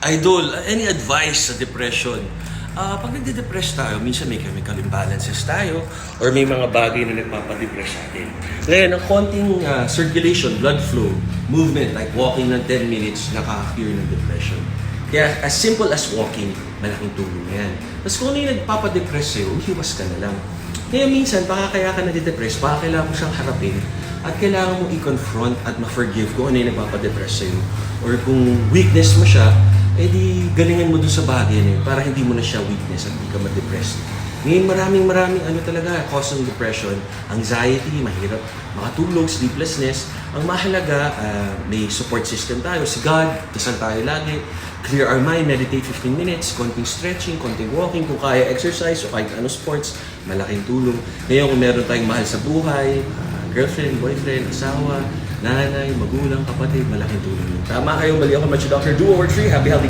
Idol, any advice sa depression? Ah, pag nagde-depress tayo, minsan may chemical imbalances tayo or may mga bagay na nagpapadepress sa atin. Ngayon, ang konting ah, circulation, blood flow, movement, like walking ng 10 minutes, nakaka-cure ng depression. Kaya as simple as walking, malaking tulong yan. Tapos kung ano yung nagpapadepress sa'yo, hiwas ka na lang. Kaya minsan, baka kaya ka nade-depress, baka kailangan mo siyang harapin at kailangan mo i-confront at ma-forgive kung ano yung nagpapadepress sa'yo. Or kung weakness mo siya, edi galingan mo dun sa bagay na yun para hindi mo na siya weakness at hindi ka ma-depress. Ngayon maraming maraming ano talaga, cause ng depression, anxiety, mahirap makatulog, sleeplessness. Ang mahalaga, ah, may support system tayo. Si God, dasal tayo lagi. Clear our mind, meditate 15 minutes, konting stretching, konting walking, kung kaya exercise o kahit ano sports, malaking tulong. Ngayon kung meron tayong mahal sa buhay, ah, girlfriend, boyfriend, asawa, nanay, magulang, kapatid, malaking tulong. Tama kayo, mali ako, Match Doctor. Do over three, happy, healthy